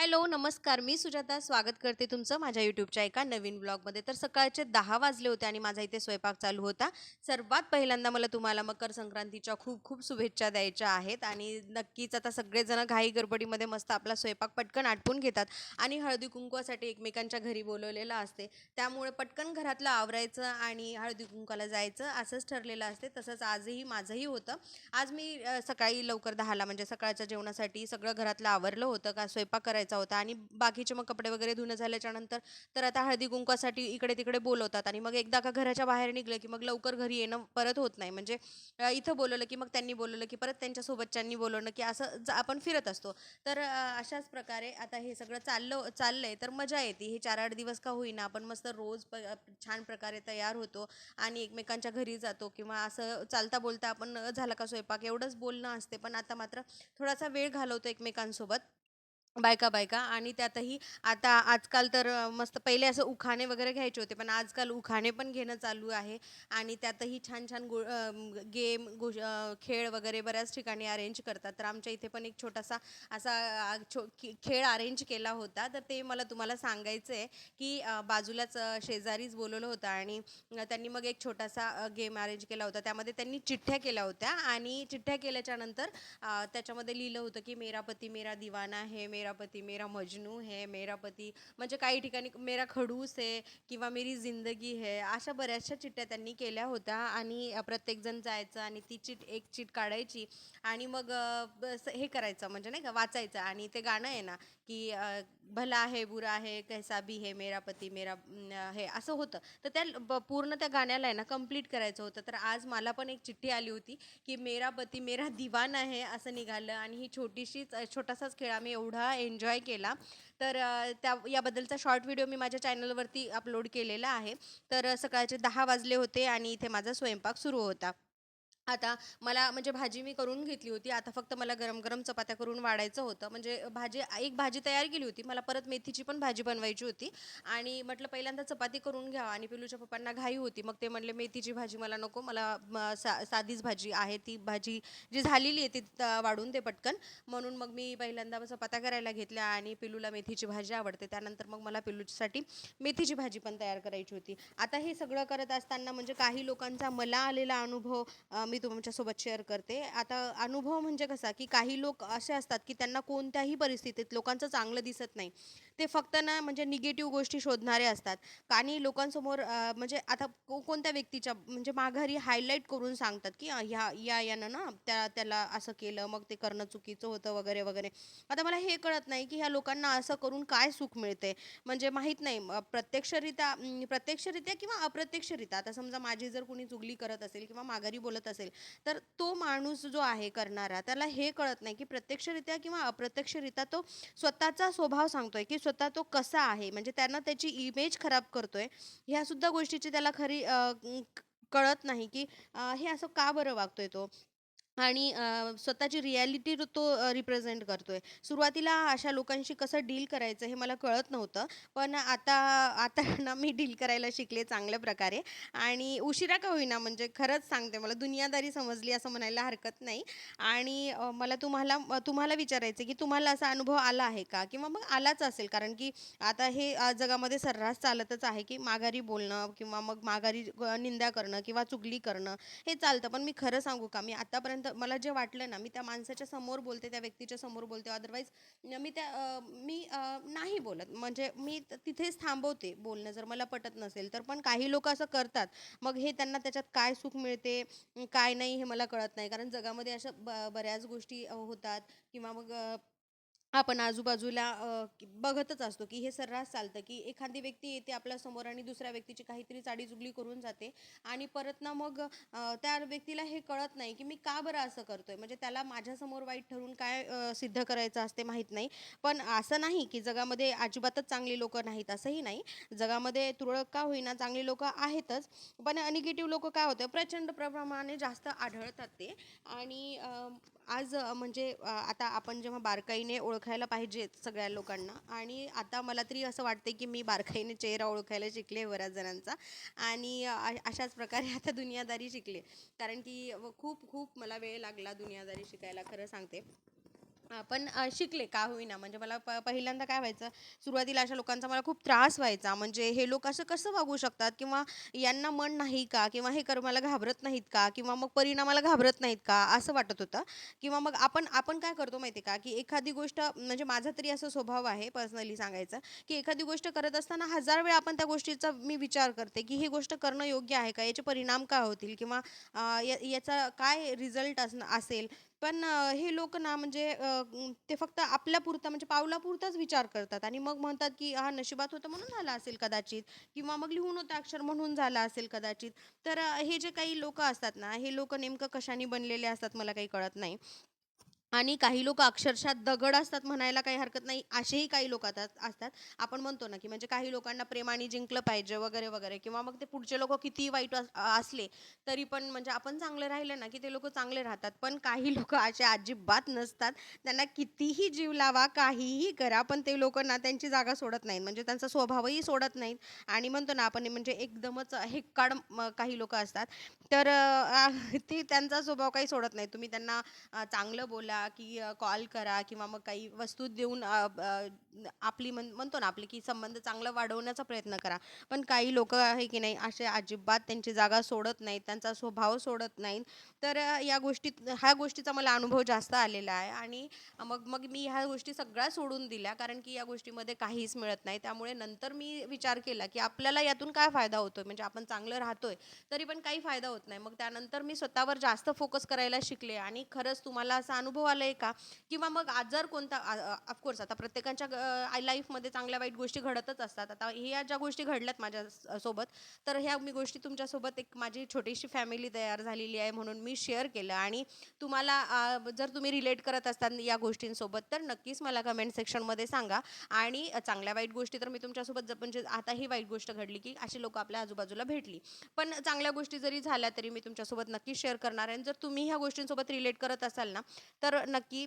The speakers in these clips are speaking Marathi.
हॅलो, नमस्कार. मी सुजाता स्वागत करते तुमचं माझ्या यूट्यूबच्या एका नवीन ब्लॉगमध्ये. तर सकाळचे दहा वाजले होते आणि माझा इथे स्वयंपाक चालू होता. सर्वात पहिल्यांदा मला तुम्हाला मकर संक्रांतीच्या खूप-खूप शुभेच्छा द्यायच्या आहेत आणि नक्कीच आता सगळेजण घाई-गडबडीमध्ये मस्त आपला स्वयंपाक पटकन आटपून घेतात आणि हळदी-कुंकवासाठी एकमेकांच्या घरी बोलवलेलं असते. त्यामुळे पटकन घरातलं आवरायचं आणि हळदी-कुंकवाला जायचं असंच ठरलेलं असते. तसंच आजही माझंही होतं. आज मी सकाळी लवकर 10ला म्हणजे सकाळच्या जेवणासाठी सगळं घरातलं आवरलं होतं का स्वयंपाक करायचं होता आणि बाकीचे मग कपडे वगैरे धुणं झाल्याच्यानंतर तर आता हळदी-कुंकवासाठी इकडे-तिकडे बोलवतात आणि मग एकदा का घराच्या बाहेर निघलं की मग लवकर घरी येणं परत होत नाही. म्हणजे इथं बोलवलं की मग त्यांनी बोलवलं की परत त्यांच्यासोबतच्यांनी बोलवलं बोलवणं की असं आपण फिरत असतो. तर अशाच प्रकारे आता हे सगळं चाललं चाललंय तर मजा येते. हे 4-8 दिवस का होईना आपण मस्त रोज प छान प्रकारे तयार होतो आणि एकमेकांच्या घरी जातो किंवा असं चालता-बोलता आपण झाला का स्वयंपाक एवढंच बोलणं असते. पण आता मात्र थोडासा वेळ घालवतो एकमेकांसोबत. बायका-बायका आणि त्यातही आता आजकाल तर मस्त पहिले असं उखाणे वगैरे घ्यायचे होते. पण आजकाल उखाणे पण घेणं चालू आहे आणि त्यातही छान-छान गो गेम गो खेळ वगैरे बऱ्याच ठिकाणी अरेंज करतात. तर आमच्या इथे पण एक छोटासा असा छो खेळ अरेंज केला होता. तर ते मला तुम्हाला सांगायचं आहे की बाजूलाच शेजारीच बोलवलं होतं आणि त्यांनी मग एक छोटासा गेम अरेंज केला होता. त्यामध्ये त्यांनी चिठ्ठ्या केल्या होत्या आणि चिठ्ठ्या केल्याच्यानंतर त्याच्यामध्ये लिहिलं होतं की मेरा पती मेरा दिवाना हे मेरा पती मेरा मजनू है, मेरा पती म्हणजे काही ठिकाणी मेरा खडूस आहे किंवा मेरी जिंदगी है. अशा बऱ्याचशा चिठ्ठ्या त्यांनी केल्या होत्या आणि प्रत्येकजण जायचं आणि ती चिट एक चिट काढायची आणि मग हे करायचं म्हणजे नाही का वाचायचं आणि ते गाणं आहे ना की भला आहे बुरा आहे कैसा भी है, मेरा पती मेरा हे असं होतं. तर त्या पूर्ण त्या गाण्याला आहे ना कंप्लीट करायचं होतं. तर आज मला पण एक चिठ्ठी आली होती की मेरा पती मेरा दिवान आहे असं निघालं आणि ही छोटीशीच छोटासाच खेळ आम्ही एवढा एन्जॉय केला. तर त्या याबद्दलचा शॉर्ट व्हिडिओ मी माझ्या चॅनलवरती अपलोड केलेला आहे. तर सकाळचे दहा वाजले होते आणि इथे माझा स्वयंपाक सुरू होता. आता मला म्हणजे भाजी मी करून घेतली होती. आता फक्त मला गरम-गरम चपात्या करून वाढायचं होतं. म्हणजे भाजी एक भाजी तयार केली होती. मला परत मेथीची पण भाजी बनवायची होती आणि म्हटलं पहिल्यांदा चपाती करून घ्यावा आणि पिलूच्या पप्पांना घाई होती. मग ते म्हणले, "मेथीची भाजी मला नको. मला सा साधीच भाजी आहे. ती भाजी जी झालेली आहे ती वाढून दे पटकन." म्हणून मग मी पहिल्यांदा चपात्या करायला घेतल्या आणि पिलूला मेथीची भाजी आवडते. त्यानंतर मग मला पिलूसाठी मेथीची भाजी पण तयार करायची होती. आता हे सगळं करत असताना म्हणजे काही लोकांचा मला आलेला अनुभव मी तुमच्यासोबत शेअर करते. आता अनुभव म्हणजे कसा, की काही लोक असे असतात, की त्यांना कोणत्याही परिस्थितीत लोकांचं चांगलं दिसत नाही. ते फक्त ना म्हणजे निगेटिव्ह गोष्टी शोधणारे असतात आणि लोकांसमोर म्हणजे आता को कोणत्या व्यक्तीच्या म्हणजे माघारी हायलाईट करून सांगतात, की ह्या या यानं ना त्या त्याला असं केलं, मग ते करणं चुकीचं होतं वगैरे, वगैरे. आता मला हे कळत नाही, की ह्या लोकांना असं करून काय सुख मिळते? म्हणजे माहीत नाही प्रत्यक्षरित्या प्रत्यक्षरित्या किंवा अप्रत्यक्षरित्या आता समजा माझी जर कुणी चुगली करत असेल किंवा माघारी बोलत असेल, तर तो माणूस जो आहे करणारा त्याला हे कळत नाही, की प्रत्यक्षरित्या किंवा अप्रत्यक्षरित्या तो स्वतःचा स्वभाव सांगतोय, की स्वतः तो कसा आहे. म्हणजे त्यांना त्याची इमेज खराब करतोय. ह्या सुद्धा गोष्टीची त्याला खरी अ, कळत नाही, की हे असं का बरं वागतोय तो? आणि अ, स्वतःची रिॲलिटी तो अ, रिप्रेझेंट करतोय. सुरुवातीला अशा लोकांशी कसं डील करायचं हे मला कळत नव्हतं. पण आता आता ना मी डील करायला शिकले चांगल्या प्रकारे आणि उशिरा का होईना म्हणजे खरंच सांगते मला दुनियादारी समजली असं म्हणायला हरकत नाही. आणि अ, मला तुम्हाला अ, तुम्हाला विचारायचं आहे, की तुम्हाला असा अनुभव आला आहे का? किंवा मग आलाच असेल कारण की आता हे अ, जगामध्ये सर्रास चालतच आहे, की माघारी बोलणं किंवा मग माघारी अ, निंदा करणं किंवा चुगली करणं हे चालतं. पण मी खरं सांगू का, मी आतापर्यंत मला जे वाटलं ना, मी त्या माणसाच्या समोर बोलते, त्या व्यक्तीच्या समोर बोलते. अदरवाईज मी त्या मी नाही बोलत. म्हणजे मी तिथेच थांबवते बोलणं जर मला पटत नसेल तर. पण काही लोक असं करतात. मग हे त्यांना त्याच्यात काय सुख मिळते, काय नाही हे मला कळत नाही. कारण जगामध्ये अशा ब बऱ्याच गोष्टी होतात किंवा मग आपण आजूबाजूला बघतच असतो, की हे सर्रास चालतं, की एखादी व्यक्ती येते आपल्यासमोर आणि दुसऱ्या व्यक्तीची काहीतरी चाडीचुगली करून जाते आणि परत ना मग त्या व्यक्तीला हे कळत नाही, की मी का बरं असं करतोय? म्हणजे त्याला माझ्यासमोर वाईट ठरून काय सिद्ध करायचं असते माहीत नाही. पण असं नाही, की जगामध्ये अजिबातच चांगली लोक नाहीत, असंही नाही. जगामध्ये तुरळक का होईना चांगली लोक आहेतच. पण निगेटिव्ह लोक काय होतं प्रचंड प्रमाणे जास्त आढळतात ते आणि आज म्हणजे आता आपण जेव्हा बारकाईने ओळखायला पाहिजे सगळ्या लोकांना आणि आता मला तरी असं वाटते, की मी बारकाईने चेहरा ओळखायला शिकले बऱ्याच जणांचा आणि अशाच प्रकारे आता दुनियादारी शिकले. कारण की खूप खूप मला वेळ लागला दुनियादारी शिकायला खरं सांगते. पण शिकले का होईना? म्हणजे मला प पहिल्यांदा काय व्हायचं सुरुवातीला अशा लोकांचा मला खूप त्रास व्हायचा. म्हणजे हे लोक असं कसं वागू शकतात? किंवा यांना मन नाही का? किंवा हे कर्माला घाबरत नाहीत का? किंवा मग परिणामाला घाबरत नाहीत का? असं वाटत होतं. किंवा मग आपण आपण काय करतो माहिती का? की एखादी गोष्ट म्हणजे माझा तरी असा स्वभाव आहे पर्सनली सांगायचं की एखादी गोष्ट करत असताना हजार वेळा आपण त्या गोष्टीचा मी विचार करते की ही गोष्ट करणं योग्य आहे का? याचे परिणाम काय होतील? किंवा याचा काय रिझल्ट असेल? पण हे लोक ना म्हणजे ते फक्त आपल्यापुरता म्हणजे पावलापुरताच विचार करतात आणि मग म्हणतात की हा नशिबात होतं म्हणून झाला असेल कदाचित किंवा मग लिहून होतं अक्षर म्हणून झालं असेल कदाचित. तर हे जे काही लोक असतात ना हे लोक नेमकं कशाने बनलेले असतात मला काही कळत नाही. आणि काही लोक अक्षरशः दगड असतात म्हणायला काही हरकत नाही असेही काही लोक आता असतात. आपण म्हणतो ना की म्हणजे काही लोकांना प्रेमाने जिंकलं पाहिजे वगैरे वगैरे किंवा मग ते पुढचे लोक किती वाईट असले तरी पण म्हणजे आपण चांगले राहिले ना की ते लोक चांगले राहतात. पण काही लोक असे अजिबात नसतात. त्यांना कितीही जीव लावा काहीही करा पण ते लोक ना त्यांची जागा सोडत नाहीत. म्हणजे त्यांचा स्वभावही सोडत नाहीत. आणि म्हणतो ना आपण म्हणजे एकदमच हेक्काड म- काही लोक असतात. तर ते त्यांचा स्वभाव काही सोडत नाही तुम्ही त्यांना चांगलं बोला की कॉल करा किंवा मग काही वस्तू देऊन आपली म्हण म्हणतो ना आपली की संबंध चांगलं वाढवण्याचा प्रयत्न करा. पण काही लोक आहे की नाही असे अजिबात त्यांची जागा सोडत नाहीत त्यांचा स्वभाव सोडत नाहीत. तर या गोष्टीत ह्या गोष्टीचा मला अनुभव जास्त आलेला आहे. आणि मग मग मी ह्या गोष्टी सगळ्या सोडून दिल्या कारण की या गोष्टीमध्ये काहीच मिळत नाही. त्यामुळे नंतर मी विचार केला की आपल्याला यातून काय फायदा होतो म्हणजे आपण चांगलं राहतोय तरी पण काही फायदा होत नाही. मग त्यानंतर मी स्वतःवर जास्त फोकस करायला शिकले आणि खरंच तुम्हाला असा अनुभव आलाय का? किंवा मग आज जर कोणता ऑफकोर्स आता प्रत्येकाच्या लाईफमध्ये चांगल्या वाईट गोष्टी घडतच असतात. आता ह्या ज्या गोष्टी घडल्यात माझ्या सोबत तर ह्या मी गोष्टी तुमच्यासोबत एक माझी छोटीशी फॅमिली तयार झालेली आहे म्हणून मी शेअर केलं. आणि तुम्हाला जर तुम्ही रिलेट करत असताल या गोष्टींसोबत तर नक्कीच मला कमेंट सेक्शनमध्ये सांगा. आणि चांगल्या वाईट गोष्टी तर मी तुमच्यासोबत जर म्हणजे आता ही वाईट गोष्ट घडली की अशी लोक आपल्या आजूबाजूला भेटली. पण चांगल्या गोष्टी जरी झाल्या तरी मी तुमच्यासोबत नक्की शेअर करणार आहे. आणि जर तुम्ही ह्या गोष्टींसोबत रिलेट करत असाल ना तर नक्की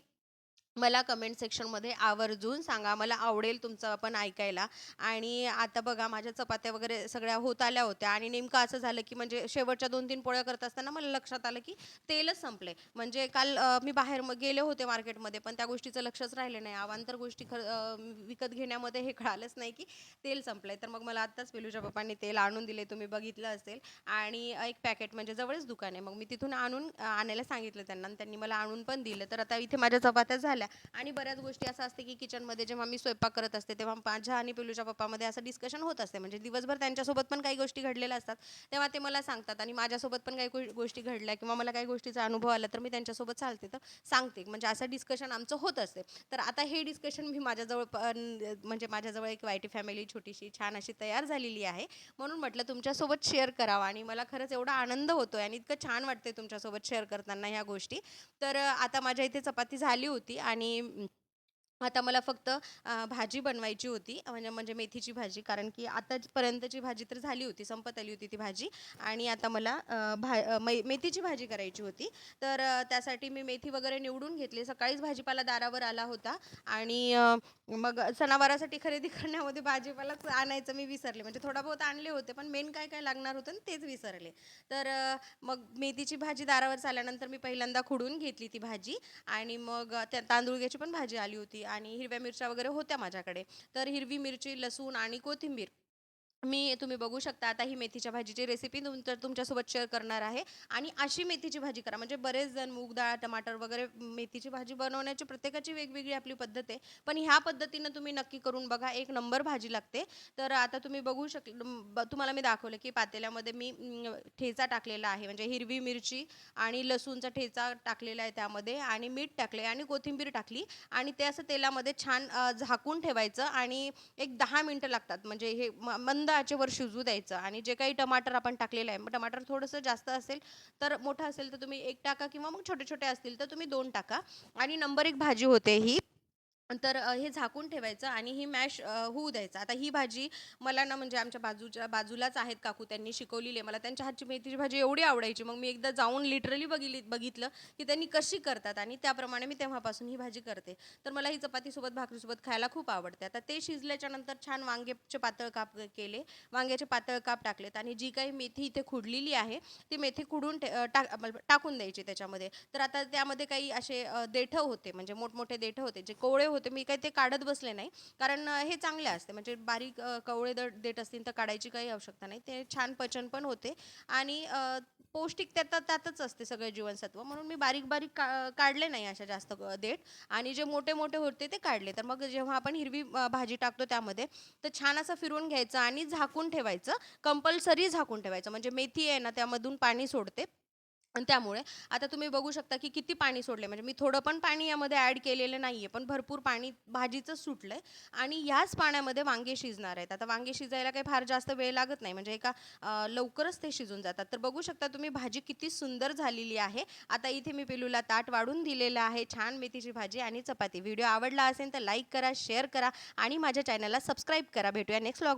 मला कमेंट सेक्शनमध्ये आवर्जून सांगा. मला आवडेल तुमचं पण ऐकायला. आणि आता बघा माझ्या चपात्या वगैरे सगळ्या होत आल्या होत्या. आणि नेमकं असं झालं की म्हणजे शेवटच्या दोन तीन पोळ्या करत असताना मला लक्षात आलं की तेलच संपले. म्हणजे काल मी बाहेर मग गेले होते मार्केटमध्ये पण त्या गोष्टीचं लक्षच राहिलं नाही. अवांतर गोष्टी ख विकत घेण्यामध्ये हे कळालंच नाही की तेल संपलं तर मग मला आत्ताच पेलूच्या पप्पांनी तेल आणून दिले. तुम्ही बघितलं असेल. आणि एक पॅकेट म्हणजे जवळच दुकान आहे. मग मी तिथून आणून आणायला सांगितलं त्यांना. त्यांनी मला आणून पण दिलं. तर आता इथे माझ्या चपात्या झाल्या. आणि बऱ्याच गोष्टी असं असते की किचनमध्ये जेव्हा मी स्वयंपाक करत असते तेव्हा माझ्या आणि पिलूच्या पप्पामध्ये असं डिस्कशन होत असते. म्हणजे दिवसभर त्यांच्यासोबत पण काही गोष्टी घडलेल्या असतात तेव्हा ते मला सांगतात. आणि माझ्यासोबत पण काही गोष्टी घडल्या किंवा मला काही गोष्टीचा अनुभव आला तर मी त्यांच्यासोबत चालते. तर सांगते. म्हणजे असं डिस्कशन आमचं होत असते. तर आता हे डिस्कशन मी माझ्याजवळ पण म्हणजे माझ्याजवळ एक वायटी फॅमिली छोटीशी छान अशी तयार झालेली आहे. म्हणून म्हटलं तुमच्यासोबत शेअर करावं. आणि मला खरंच एवढा आनंद होतोय आणि इतकं छान वाटतंय तुमच्यासोबत शेअर करताना ह्या गोष्टी. तर आता माझ्या इथे चपाती झाली होती. आणि आता मला फक्त भाजी बनवायची होती म्हणजे म्हणजे मेथीची भाजी कारण की आतापर्यंतची भाजी तर झाली होती संपत आली होती ती भाजी. आणि आता मला भा मै मेथीची भाजी करायची होती. तर त्यासाठी मी मेथी वगैरे निवडून घेतली. सकाळीच भाजीपाला दारावर आला होता. आणि मग सणावारासाठी खरेदी करण्यामध्ये भाजीपालाच आणायचं मी विसरले. म्हणजे थोडा बहुत आणले होते पण मेन काय काय लागणार होतं तेच विसरले. तर मग मेथीची भाजी दारावर आल्यानंतर मी पहिल्यांदा खुडून घेतली ती भाजी. आणि मग त्या तांदूळग्याची पण भाजी आली होती. आणि हिरव्या मिरच्या वगैरे होत्या माझ्याकडे. तर हिरवी मिरची लसूण आणि कोथिंबीर. मी तुम्ही बघू शकता आता ही मेथीच्या भाजीची रेसिपी तुमच्या तुमच्यासोबत शेअर करणार आहे. आणि अशी मेथीची भाजी करा. म्हणजे बरेच जण मूग डाळ टमाटर वगैरे मेथीची भाजी बनवण्याची प्रत्येकाची वेगवेगळी आपली पद्धत आहे. पण ह्या पद्धतीनं तुम्ही नक्की करून बघा. एक नंबर भाजी लागते. तर आता तुम्ही बघू शक ब- तुम्हाला मी दाखवलं की पातेल्यामध्ये मी ठेचा टाकलेला आहे. म्हणजे हिरवी मिरची आणि लसूणचा ठेचा टाकलेला आहे त्यामध्ये आणि मीठ टाकले आणि कोथिंबीर टाकली. आणि ते असं तेलामध्ये छान झाकून ठेवायचं आणि एक दहा मिनटं लागतात. म्हणजे हे म- मंद आचेवर शिजू द्यायचं. आणि जे काही टमाटर आपण टाकलेलं आहे मग टमाटर थोडंसं जास्त असेल तर मोठं असेल तर तुम्ही एक टाका किंवा मग छोटे छोटे असतील तर तुम्ही दोन टाका. आणि नंबर एक भाजी होते ही. तर हे झाकून ठेवायचं आणि ही मॅश होऊ द्यायचं. आता ही भाजी मला ना म्हणजे आमच्या बाजूच्या बाजूलाच आहेत काकू त्यांनी शिकवलेली आहे. मला त्यांच्या हातची मेथीची भाजी एवढी आवडायची. मग मी एकदा जाऊन लिटरली बघितली बघितलं की त्यांनी कशी करतात आणि त्याप्रमाणे मी तेव्हापासून ही भाजी करते. तर मला ही चपातीसोबत भाकरीसोबत खायला खूप आवडते. आता ते शिजल्याच्या नंतर छान वांग्याचे पातळ काप केले वांग्याचे पातळ काप टाकलेत आणि जी काही मेथी इथे खुडलेली आहे ती मेथी खुडून ठे- टाक टाकून द्यायची त्याच्यामध्ये. तर आता त्यामध्ये काही असे देठं होते म्हणजे मोठमोठे देठं होते जे कोवळे होते मी काही ते काढत बसले नाही. कारण हे चांगले असते. म्हणजे बारीक कवळे द देठ असतील तर काढायची काही आवश्यकता नाही. ते छान पचन पण होते. आणि पौष्टिक त्यात त्यातच असते सगळे जीवनसत्व. म्हणून मी बारीक बारीक का काढले नाही अशा जास्त देठ. आणि जे मोठे मोठे होते ते काढले. तर मग जेव्हा आपण हिरवी भाजी टाकतो त्यामध्ये तर छान असं फिरवून घ्यायचं आणि झाकून ठेवायचं. कंपल्सरी झाकून ठेवायचं. म्हणजे मेथी आहे ना त्यामधून पाणी सोडते. आणि त्यामुळे आता तुम्ही बघू शकता की किती पाणी सोडले म्हणजे मी थोडं पण पाणी यामध्ये ॲड केलेलं नाही आहे पण भरपूर पाणी भाजीचं सुटलं आहे आणि ह्याच पाण्यामध्ये वांगे शिजणार आहेत. आता वांगे शिजायला काही फार जास्त वेळ लागत नाही. म्हणजे एका लवकरच ते शिजून जातात. तर बघू शकता तुम्ही भाजी किती सुंदर झालेली आहे. आता इथे मी पिलूला ताट वाढून दिलेलं आहे. छान मेथीची भाजी आणि चपाती. व्हिडिओ आवडला असेल तर लाईक करा शेअर करा आणि माझ्या चॅनलला सबस्क्राईब करा. भेटूया नेक्स्ट व्लॉग